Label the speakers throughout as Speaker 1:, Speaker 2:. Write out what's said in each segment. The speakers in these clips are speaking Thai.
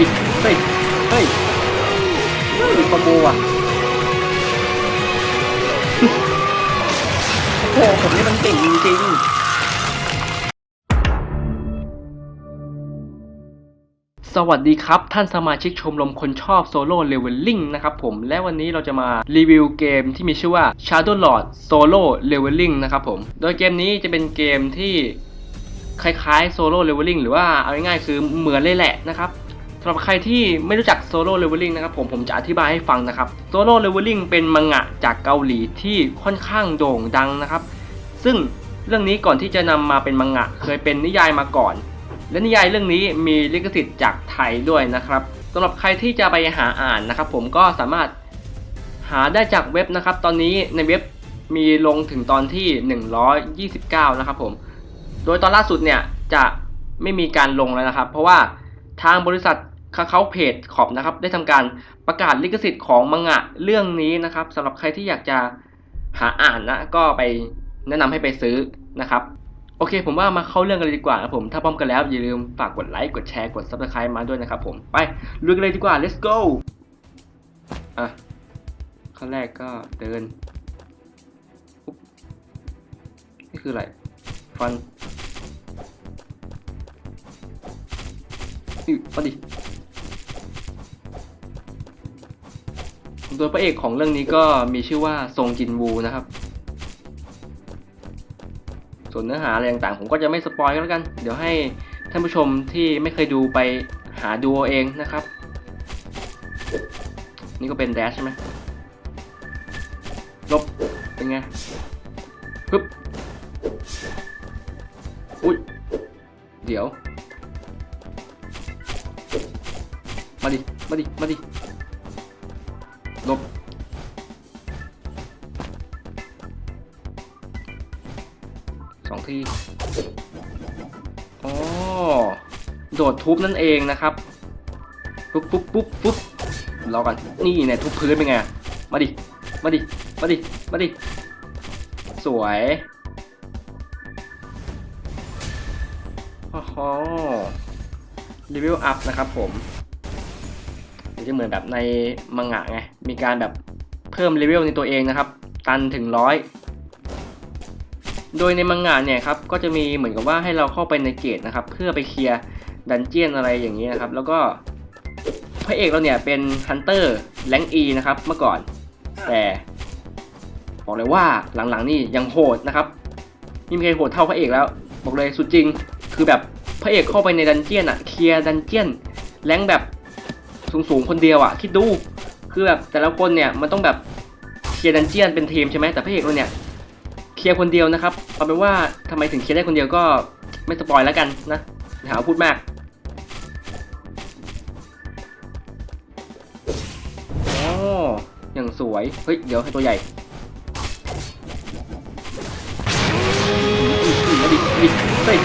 Speaker 1: ดิเฮ้ยเฮ้ยเฮ้ยคอมโบอะโอ้โหผมนี่มันเก่งจริงๆสวัสดีครับ ท่านสมาชิกชมรมคนชอบโซโล่เลเวลลิ่งนะครับผมและวันนี้เราจะมารีวิวเกมที่มีชื่อว่า Shadow Lord Solo Leveling นะครับผม โดยเกมนี้จะเป็นเกมที่คล้ายๆ Solo Leveling หรือว่าเอาง่ายๆคือเหมือนเลยแหละนะครับำหรับใครที่ไม่รู้จัก Solo Leveling นะครับผมผมจะอธิบายให้ฟังนะครับ Solo Leveling เป็นมังงะจากเกาหลีที่ค่อนข้างโด่งดังนะครับ ซึ่งเรื่องนี้ก่อนที่จะนำมาเป็นมังงะเคยเป็นนิยายมาก่อน และนิยายเรื่องนี้มีลิขสิทธิ์จากไทยด้วยนะครับสำหรับใครที่จะไปหาอ่านนะครับผมก็สามารถหาได้จากเว็บนะครับ ตอนนี้ในเว็บมีลงถึงตอนที่ 129 นะครับผม โดยตอนล่าสุดเนี่ยจะไม่มีการลงแล้วนะครับ เพราะว่าทางบริษัท คาเขาเพจขอบนะครับ ได้ทำการประกาศลิขสิทธิ์ของมังงะเรื่องนี้นะครับสำหรับใครที่อยากจะหาอ่านนะ ก็ไปแนะนำให้ไปซื้อนะครับ โอเค ผมว่ามาเข้าเรื่องกันเลยดีกว่านะผม ถ้าพร้อมกันแล้วอย่าลืมฝากกดไลค์กดแชร์กด subscribe มาด้วยนะครับผม ไปลุยกันเลยดีกว่า let's go อะขั้นแรกก็เดินปุ๊บนี่คืออะไร ฟันอือมาดิ ตัวพระเอกของเรื่องนี้ก็มีชื่อว่าซงจินวูนะครับ ส่วนเนื้อหาอะไรต่างๆ ผมก็จะไม่สปอยก็แล้วกัน เดี๋ยวให้ท่านผู้ชมที่ไม่เคยดูไปหาดูเอาเองนะครับ นี่ก็เป็นแดชใช่ไหมลบเป็นไงปึ๊บอุ้ยเดี๋ยว มาดิ มาดิ มาดิ ทีอ๋อโดดทุบนั่นเองนะครับ ปุ๊บปุ๊บปุ๊บปุ๊บรอกันนี่เนี่ยทุบพื้นเป็นไง มาดิ มาดิ มาดิ มาดิ สวยโอ้โหรีวิวอัพนะครับผมมันจะเหมือนแบบในมังงะไง มีการแบบเพิ่มเลเวลในตัวเองนะครับ ตันถึงร้อย โดยในมังงะเนี่ยครับก็จะมีเหมือนกับว่าให้เราเข้าไปในเกตนะครับเพื่อไปเคลียร์ดันเจียนอะไรอย่างนี้นะครับ แล้วก็พระเอกเราเนี่ยเป็นฮันเตอร์แรงอีนะครับเมื่อก่อน แต่บอกเลยว่าหลังๆนี่ยังโหดนะครับนี่มีใครโหดเท่าพระเอกแล้ว บอกเลยสุดจริง คือแบบพระเอกเข้าไปในดันเจียนอะเคลียร์ดันเจียนแรงแบบสูงๆคนเดียวอะคิดดูคือแบบแต่ละคนเนี่ยมันต้องแบบเคลียร์ดันเจียนเป็นทีมใช่ไหมแต่พระเอกเราเนี่ย ลียร์คนเดียวนะครับเอาเป็นว่าทำไมถึงเคลียร์ได้คนเดียวก็ไม่สปอยแล้วกันนะอย่าหาว่าพูดมากอ๋ออย่างสวย เฮ้ย เดี๋ยวให้ตัวใหญ่ดิดิเฮ้ย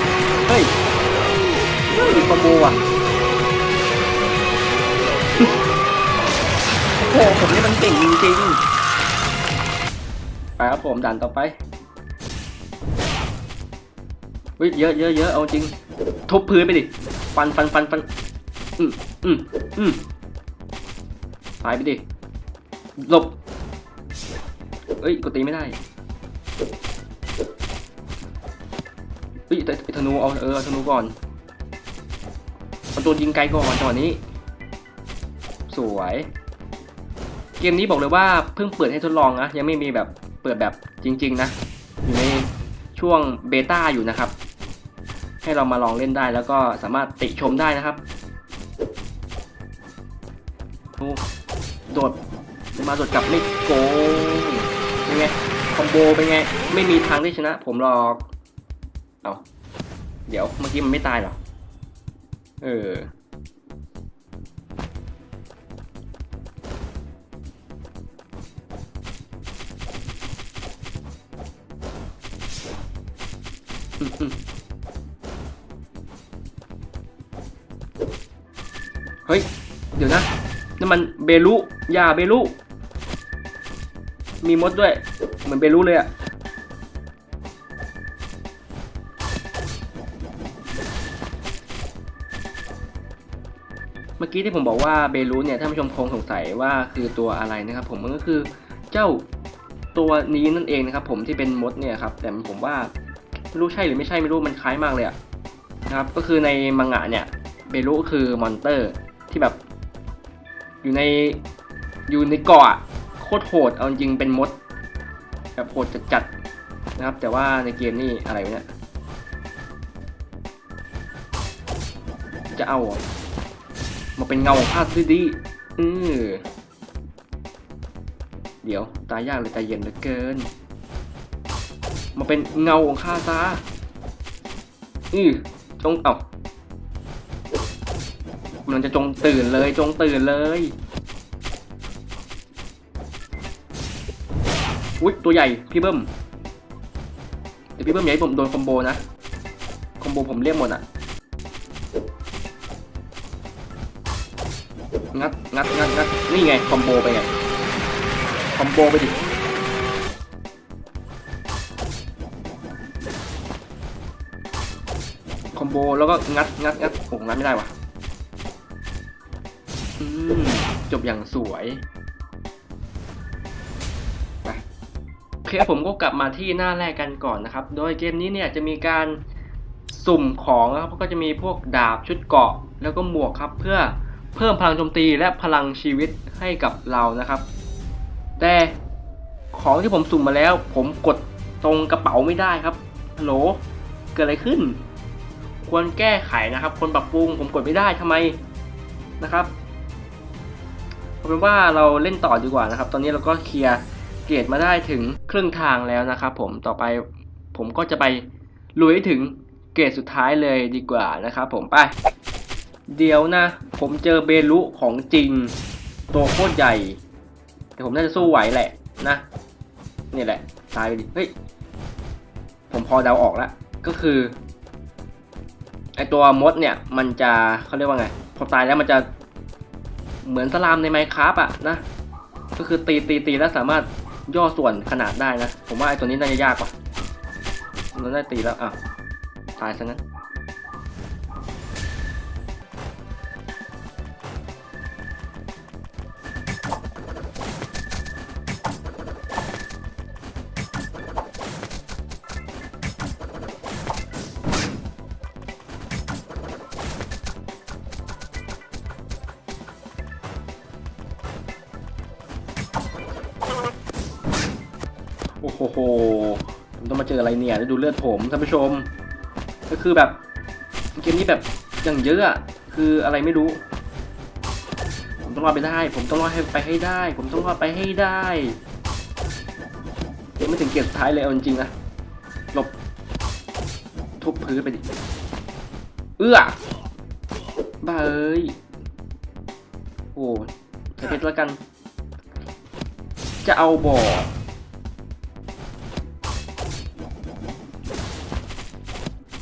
Speaker 1: เฮ้ยเฮ้ยคอมโบอะโอ้ผมนี่มันเก่งจริงๆไปครับผมด่านต่อไป ฮ้ยเยอะเยอะเยอะเอาจริง ทุบพื้นไปดิฟันฟันฟันฟันอืมอืมอืมตายไปดิหลบเอ้ยกดตีไม่ได้เฮ้ยแต่ธนูเอาเออธนูก่อนเอาตัวยิงไกลก่อนจังหวะนี้ สวย เกมนี้บอกเลยว่าเพิ่งเปิดให้ทดลองนะยังไม่มีแบบเปิดแบบจริง ๆ นะ อยู่ในช่วงเบต้าอยู่นะครับ ให้เรามาลองเล่นได้แล้วก็สามารถติชมได้นะครับโดดมาโดดกลับไม่โกงเป็นไงคอมโบเป็นไง ไม่มีทางที่ชนะ ผมหรอกเอาเดี๋ยวเมื่อกี้มันไม่ตายหรอเอออืม ฮ้ย เดี๋ยวนะนั่นมันเบลุยาเบลุ มีมดด้วย เหมือนเบลุเลยอะเมื่อกี้ที่ผมบอกว่าเบลูเนี่ยท่านผู้ชมคงสงสัยว่าคือตัวอะไรนะครับ ผมมันก็คือเจ้าตัวนี้นั่นเองนะครับ ผมที่เป็นมดเนี่ยครับแต่ผมว่าไม่รู้ใช่หรือไม่ใช่ไม่รู้มันคล้ายมากเลยอะนะครับ ก็คือในมังงะเนี่ยเบลูคือมอนเตอร์ ที่แบบ อยู่ในอยู่ในเกาะโคตรโหดเอาจริงเป็นมดแบบโหดจัดๆนะครับ แต่ว่าในเกมนี่อะไรเนี่ยจะเอามาเป็นเงาของข้าซิดีเออเดี๋ยวตายยากเลยใจเย็นเหลือเกิน มาเป็นเงาของข้าซะอือจงเอา มันจะจงตื่นเลยจงตื่นเลยอุ้ยตัวใหญ่พี่เบิ้มเดี๋ยวพี่เบิ้มให้ผมโดนคอมโบนะคอมโบผมเรียกหมดอะงัดงัดงัดงัดนี่ไงคอมโบไปไงคอมโบไปดิคอมโบแล้วก็งัดงัดงัดโอ้งัดไม่ได้วะ มจบอย่างสวยไปโอเคผมก็กลับมาที่หน้าแรกกันก่อนนะครับ โดยเกมนี้เนี่ยจะมีการสุ่มของนะครับก็จะมีพวกดาบชุดเกราะ แล้วก็หมวกครับ เพื่อเพิ่มพลังโจมตีและพลังชีวิตให้กับเรานะครับ แต่ของที่ผมสุ่มมาแล้ว ผมกดตรงกระเป๋าไม่ได้ครับฮัลโหลเกิดอะไรขึ้น ควรแก้ไขนะครับ คนปรับปรุงผมกดไม่ได้ทำไมนะครับ เอาเป็นว่าเราเล่นต่อดีกว่านะครับ ตอนนี้เราก็เคลียร์เกรดมาได้ถึงครึ่งทางแล้วนะครับผมต่อไปผมก็จะไปลุยถึงเกรดสุดท้ายเลยดีกว่านะครับผมไป เดี๋ยวนะ ผมเจอเบลุของจริง ตัวโคตรใหญ่ แต่ผมน่าจะสู้ไหวแหละนะนี่แหละตายไปดิเฮ้ยผมพอเดาออกแล้วก็คือไอตัวมดเนี่ยมันจะเขาเรียกว่าไงพอตายแล้วมันจะ เหมือนสลามในไมค์คราฟอะนะ ก็คือตีตีตีแล้วสามารถย่อส่วนขนาดได้นะ ผมว่าไอตัวนี้น่าจะยากกว่าเราได้ตีแล้วอะตายซะงั้น อ้โหผมต้องมาเจออะไรเนี่ยแล้วดูเลือดผมท่านผู้ชม ก็คือแบบเกมนี้แบบอย่างเยอะอะคืออะไรไม่รู้ ผมต้องรอดไปได้ ผมต้องรอดให้ไปให้ได้ ผมต้องรอดไปให้ได้ยังไม่ถึงเกียรติสุดท้ายเลยเอาจริงๆนะหลบทุบพื้นไปดิเอื้อบ้าเอ้ยโอ้ใช้เพชรแล้วกัน จะเอาบ่อ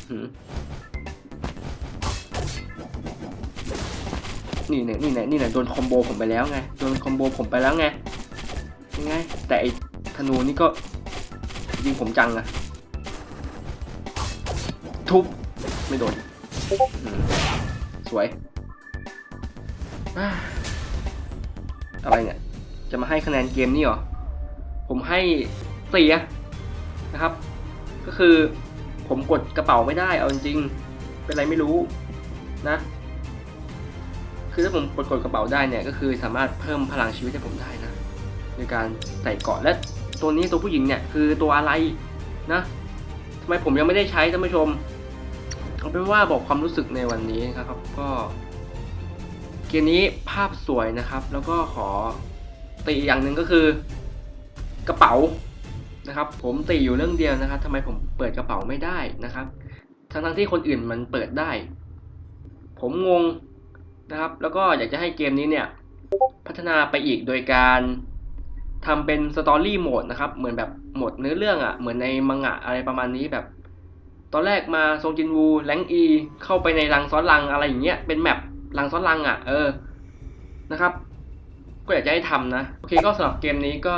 Speaker 1: นี่เนี่ยนี่เนี่ยนี่เนี่ยโดนคอมโบผมไปแล้วไง โดนคอมโบผมไปแล้วไงยังไง แต่ไอธนูนี่ก็ยิงผมจังอะทุบ ไม่โดน สวย อะไรเนี่ย จะมาให้คะแนนเกมนี่หรอ ผมให้สี่นะครับ ก็คือ ผมกดกระเป๋าไม่ได้เอาจริงๆเป็นไรไม่รู้นะ คือถ้าผมกดกดกระเป๋าได้เนี่ยก็คือสามารถเพิ่มพลังชีวิตให้ผมได้นะโดยการใส่เกาะและตัวนี้ตัวผู้หญิงเนี่ยคือตัวอะไรนะทำไมผมยังไม่ได้ใช้ท่านผู้ชมเอาเป็นว่าบอกความรู้สึกในวันนี้นะครับ ก็เกมนี้ภาพสวยนะครับ แล้วก็ขอตีอย่างหนึ่งก็คือกระเป๋า นะครับ ผมติอยู่เรื่องเดียวนะครับทำไมผมเปิดกระเป๋าไม่ได้นะครับ ทั้งทั้งๆที่คนอื่นมันเปิดได้ ผมงงนะครับ แล้วก็อยากจะให้เกมนี้เนี่ย พัฒนาไปอีกโดยการทำเป็นสตอรี่โหมดนะครับ เหมือนแบบโหมดเนื้อเรื่องอะ่ะ เหมือนในมังงะอะไรประมาณนี้แบบ ตอนแรกมาทรงจินวูแรงอี เข้าไปในรังซ้อนรังอะไรอย่างเงี้ย เป็นแมปรังซ้อนรังอะ่ะ เออ นะครับ ก็อยากจะให้ทำนะ โอเคก็สำหรับเกมนี้ก็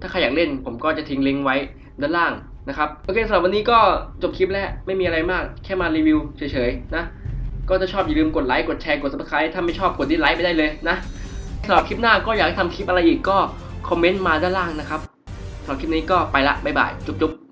Speaker 1: ถ้าใครอยากเล่นผมก็จะทิ้งลิงก์ไว้ด้านล่างนะครับโอเคสำหรับวันนี้ก็จบคลิปแล้วไม่มีอะไรมากแค่มารีวิวเฉยๆนะก็ถ้าชอบอย่าลืมกดไลค์กดแชร์กดซับสไครต์ถ้าไม่ชอบกดดิสไลค์ไปได้เลยนะสำหรับคลิปหน้าก็อยากให้ทำคลิปอะไรอีกก็คอมเมนต์มาด้านล่างนะครับสำหรับคลิปนี้ก็ไปละบ๊ายบายจุ๊บๆ